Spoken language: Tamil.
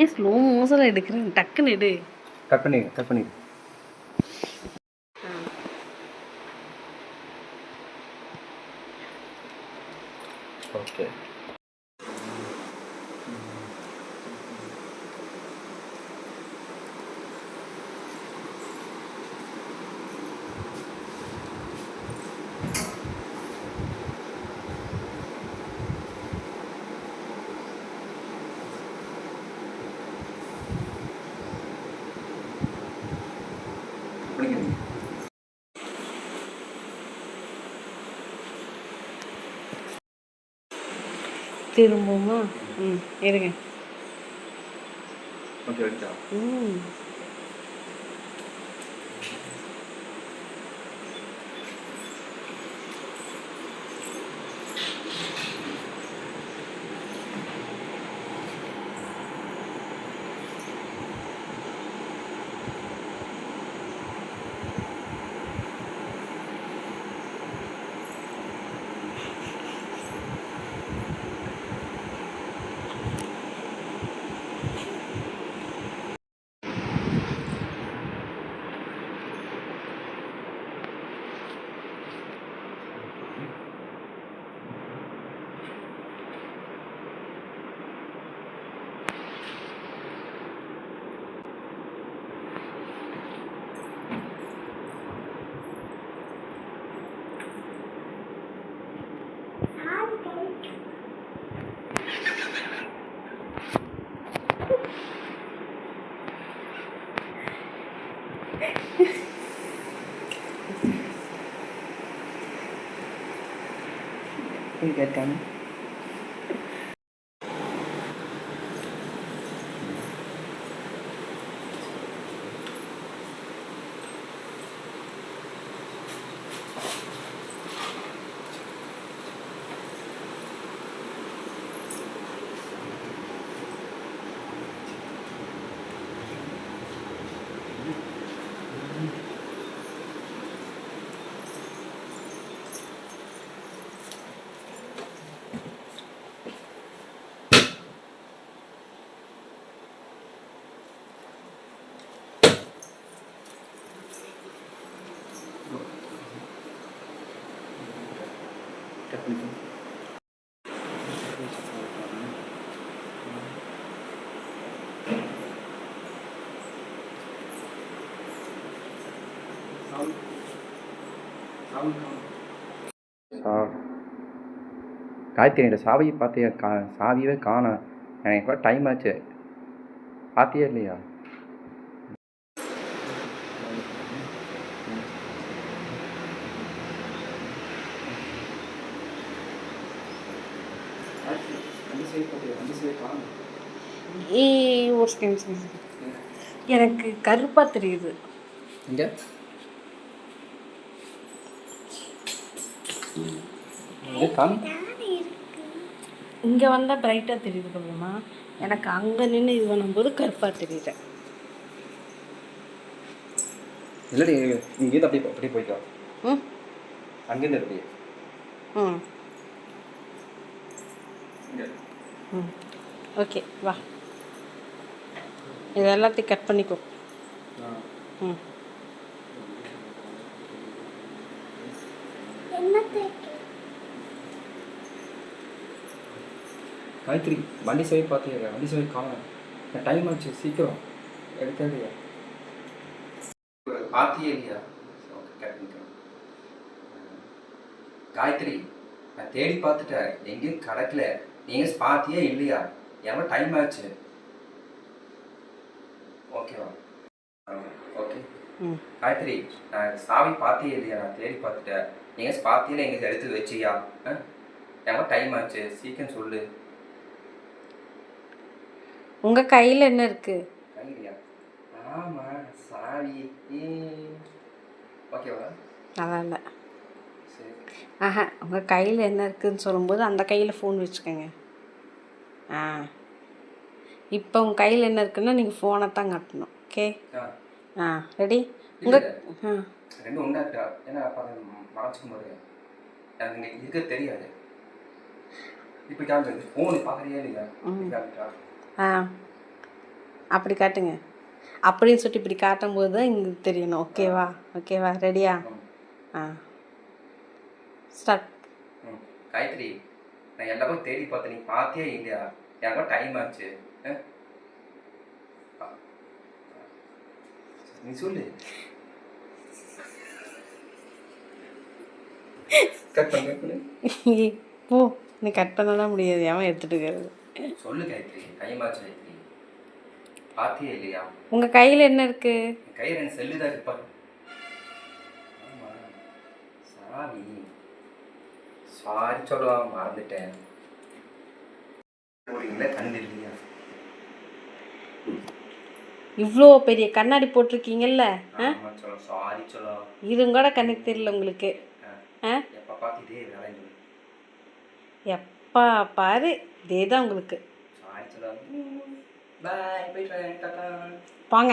ஏன் ஸ்லோ மோஷனில் எடுக்கிறேன்? டக்குன்னு எடு. கட் பண்ணி கட் பண்ணி ஓகே. திரும்பவுமா ம் இருங்க. Okay will get done. Cut பண்ணி சா காயத்ரி சாவியை பார்த்தியா கா சாவியவே காணோம். எனக்கு டைம் ஆச்சு. பார்த்தியா இல்லையா? ஏ ஒரு செகண்ட் எனக்கு கருப்பாக தெரியுது. இங்கே இங்கே வந்தால் பிரைட்டாக தெரியுது கவியம்மா எனக்கு அங்கே நின்று இது பண்ணும்போது கருப்பாக தெரியுது. இல்லடி இங்கேருந்து அப்படியே அப்படியே போய்க்கோ ம். அங்கேருந்து அப்படியே. ம். ம். ஓகே வா. இது எல்லாத்தையும் கட் பண்ணிக்கோ. ம். காயத்ரி வண்டி சேவை பார்த்தியா வண்டி சேவை காணும். டைம் ஆச்சு சீக்கிரம். எடுத்தாடியா பார்த்தியே இல்லையா? காயத்ரி நான் தேடி பார்த்துட்டேன். எங்கேயும் கிடைக்கல. நீங்கள் பார்த்தியே இல்லையா? எவ்வளோ டைம் ஆச்சு. ஓகேவா ஓகே காயத்ரி நான் சாவி பார்த்தே இல்லையா? நான் தேடி பார்த்துட்டேன் நீங்கள் பார்த்தியில எங்களுக்கு எடுத்து வச்சியா? எவ்வளோ டைம் ஆச்சு. சீக்கிரம் சொல்லு. உங்கள் கையில் என்ன இருக்குது கையிலையா? ஆமாம் சாவி. ஓகேவா நல்லா இல்லை. ஆஹா உங்கள் கையில் என்ன இருக்குதுன்னு சொல்லும்போது அந்த கையில் ஃபோன் வச்சுக்கோங்க. ஆ. இப்போ உங்கள் கையில் என்ன இருக்குன்னா நீங்கள் ஃபோனை தான் காட்டணும். ஓகே ஆ. ரெடி உங்கள் ஆ. ரெண்டும் உண்டாக்கிட்டா ஏன்னா அப்போ அதை மறைச்சிக்கும் போது எனக்கு இங்கே இருக்க தெரியாது. இப்போ காமிச்சு ஃபோனு பார்க்குறியா நீங்க காமிட்டா ஆ. அப்படி காட்டுங்க. அப்படின்னு சொல்லிட்டு இப்படி காட்டும்போது தான் இங்கே தெரியணும் ஓகேவா ஓகேவா ரெடியா ஆ. ஸ்டார்ட் காயத்ரி நான் எல்லா பக்கம் தேடி பார்த்தேன். நீ பார்த்தியே இல்லையா? எனக்கு டைம் ஆச்சு. நீ சொல்லு. கட் பண்ணு போ. நீ கட் பண்ணலாம் முடியாது. அவன் எடுத்துட்டு இருக்கிறது? சொல்லு காயத்ரி. டைம் ஆச்சு காயத்ரி. பார்த்தியே இல்லையா? உங்கள் கையில் என்ன இருக்குது என் கையில் செல்லு தான் இருப்பா சாமி. சாரி சொல்லுவா மறந்துட்டேன். போறீங்களா இவ்வளோ பெரிய கண்ணாடி போட்டிருக்கீங்கல்ல சாரி சொல்ல இதுங்கூட கண்ணுக்கு தெரியல உங்களுக்கு. எப்போ பாரு இதே தான் உங்களுக்கு. போங்க